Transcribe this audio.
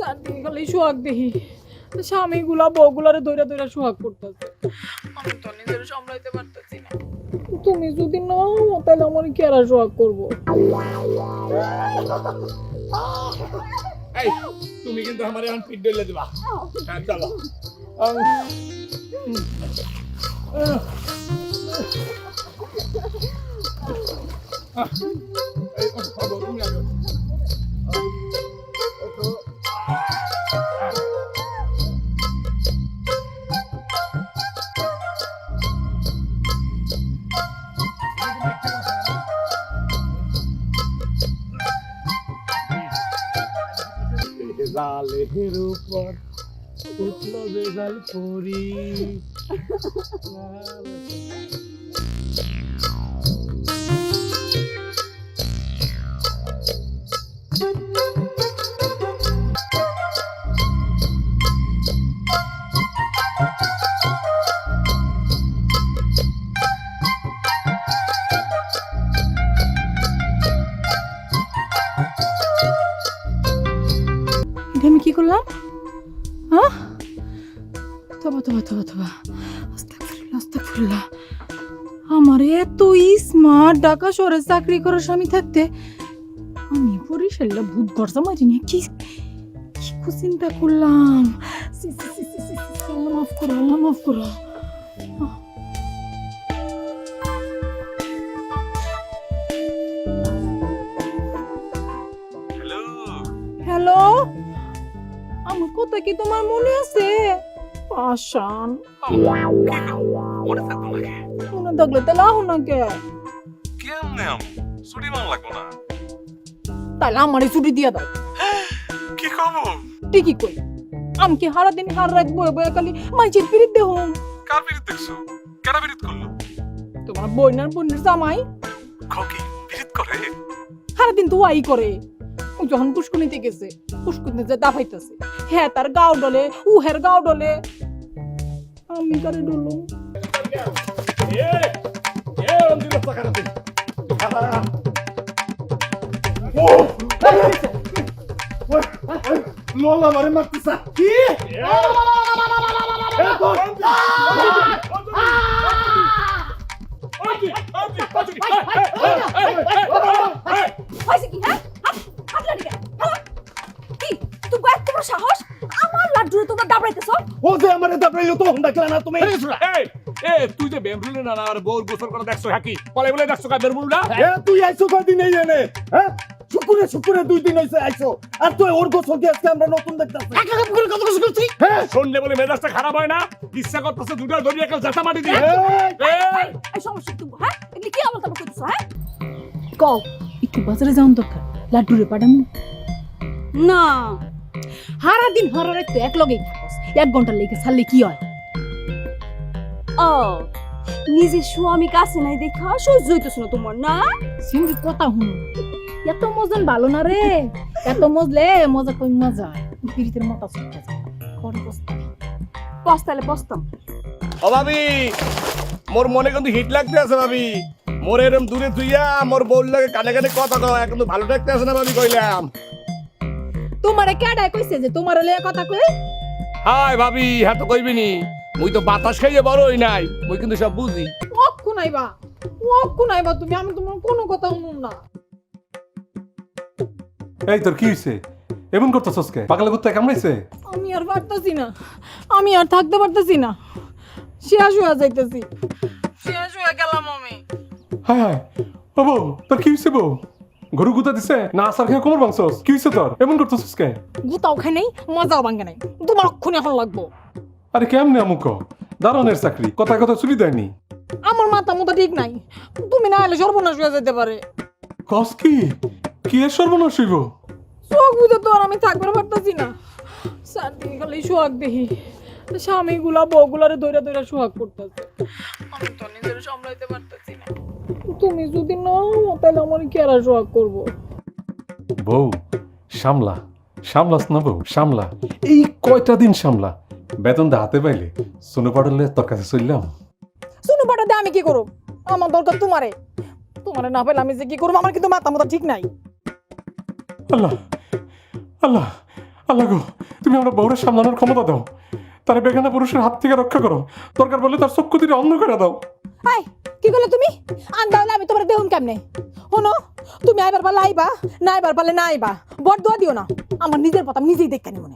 চারদিকে খালি সোহাগ দেখি। স্বামীগুলা বউগুলারে দৈরা দৈরা সোহাগ করতেছে। আমি তো নিজের সামলাইতে পারতেছি না। তুমি যদি না হও, তাহলে আমার কেরা সোহাগ করব? এই তুমি কিন্তু আমার এখন পিট ডলে দিবা। হ্যাঁ চলো। এই, জালের উপর উঠল বেজাল পরি। তবা তবা তবা আস্তাগফিরুল্লাহ আমার এত স্মার্ট ঢাকা শহরে চাকরি করার স্বামী থাকতে আমি বরিশাল্লা ভূত গরজা মারি নিয়ে কি কি চিন্তা করলাম। আল্লাহ মাফ করো আল্লাহ মাফ করো। হ্যালো হ্যালো আমার কথা কি তোমার মনে আছে? আসান মনে থাকব নাকি মনে থাকলে তাহলে আহ না কে কেমনে আম ছুটি লাগবো না। তাহলে ছুটি দিয়ে দাও। কি কব ঠিকই কই। আমি কি হারা দিন হার রাত বয়ে বয়ে খালি মাইচির পিরিত দেহ কার দেখছ? কেডা করল? তোমার বইনার বোনের জামাই। খকি করে? সারা দিন তো ওয়াই করে। ও যখন পুষ্কুনিতে গেছে পুষ্কুনিতে যে দাফাইতেছে হ্যাঁ তার গাও ডলে উহের গাও ডলে। আমি কারে ডলুম? হ্যাঁ? বড় সাহস? লাড্ডুরে তোমরা দাবড়াইতেছো? ও যে আমারে দাবড়াইলো তো দেখলা না তুমি। এই এ তুই যে বেমরুলে না আর বউর গোসল করে দেখছ হাকি পরে বলে দেখছ কা বেমরুলটা? এ তুই আইছো কয়দিন এই এনে? হ্যাঁ? শুকুরে শুকুরে দুই দিন হইছে আইছো। আর তুই ওর গোসল দিয়ে আজকে আমরা নতুন দেখতাছি? কত গোসল করছি হ্যাঁ? শুনলে বলে মেজাজটা খারাপ হয় না? ইচ্ছা করতেছে দুটা ধরি একটা জাতা মাটি দিয়ে। এই, এই, এই সমস্যা তুমি হ্যাঁ? এগুলি কি আমল তামল করতেছো হ্যাঁ? কও একটু বাজারে যাওন দরকার। লাড্ডুরে পাঠামু। না। হারা দিন হারা রাত তো এক লগেই থাকস। এক ঘণ্টা লেগে ছাড়লে কি হয়? ও নিজের স্বামী কাছে নাই দেখা সহ্য হইতেছ না তোমার না? সিঙ্গি কথা হুন এত মজন ভালো না রে। এত মজলে মজা কই মজা। পিরিতের মাথা ছুটতে যায়। কোন পস্তালে পস্তাম ও ভাবি মোর মনে কিন্তু হিট লাগতে আছে ভাবি। মোর এরম দূরে তুইয়া মোর বউর লাগে কানে কানে কথা কয় কিন্তু ভালো লাগতে আছে না ভাবি কইলাম। তোমারে কেডায় কইছে যে তোমার লয়ে কথা কই? হাই ভাবি হ্যাঁ তো কইবি নি। মুই তো বাতাস খাইয়ে বড়ই নাই মুই কিন্তু সব বুঝি। অক্ষু নাইবা অক্ষু নাইবা তুমি আমি তোমার কোনো কথা শুনুন না। এই তোর কি হইছে? এমন করতেছস কে? পাগলা কুত্তা কামড়াইছে? আমি আর পারতাছি না আমি আর থাকতে পারতাছি না। শেষ হয়ে যাইতেছি। শেষ হয়ে গেলাম আমি। হায় হায় ও বউ তোর কি হইছে বউ? গরু গুতা দিছে না আসার খেয়ে কোমর ভাঙছস কি হইছে তোর এমন করতেছস কে? গুতাও খাই নাই মজাও ভাঙ্গে নাই। তোমার অক্ষুনি এখন লাগবো। আরে কেমনে আমুক দারোয়ানের চাকরি কথা কথা চুরি দেয়নি আমার মাথা মতো ঠিক নাই। তুমি না এলে সর্বনাশ হয়ে যেতে পারে। কস কি? কি এর সর্বনাশ হইব? চোখ বুঝে তো আর আমি থাকতে পারতাছি না। চারদিকে খালি সোহাগ দেখি স্বামীগুলা বউগুলারে দৈরা দৈরা সোহাগ করতেছে। আমি তো নিজের সামলাইতে পারতাছি তুমি যদি না হও, তাহলে আমার কেরা সোহাগ করব? বউ সামলা সামলাস না বউ সামলা। এই কয়টা দিন সামলা? বেতনটা হাতে পাইলে সোনো পাড়লে তোর কাছে চললাম। শুনো পাঠাতে আমি কি করব? আমার দরকার তোমারে। তোমারে না পেলে আমি যে কি করব আমার কিন্তু মাথা মাথা ঠিক নাই। আল্লাহ আল্লাহ আল্লাহ গো তুমি আমরা বউরের সামলানোর ক্ষমতা দাও। তারা বেগানা পুরুষের হাত থেকে রক্ষা করো। দরকার বললে তার চক্ষু দিয়ে অন্ধ করে দাও। আই কি করলে তুমি? আন্দাও আমি তোমার দেহুন কেমনে? শোনো, তুমি আইবার পালে আইবা, না আইবার পালে না আইবা। বড় দোয়া দিও না। আমার নিজের পথ আমি নিজেই দেখে মনে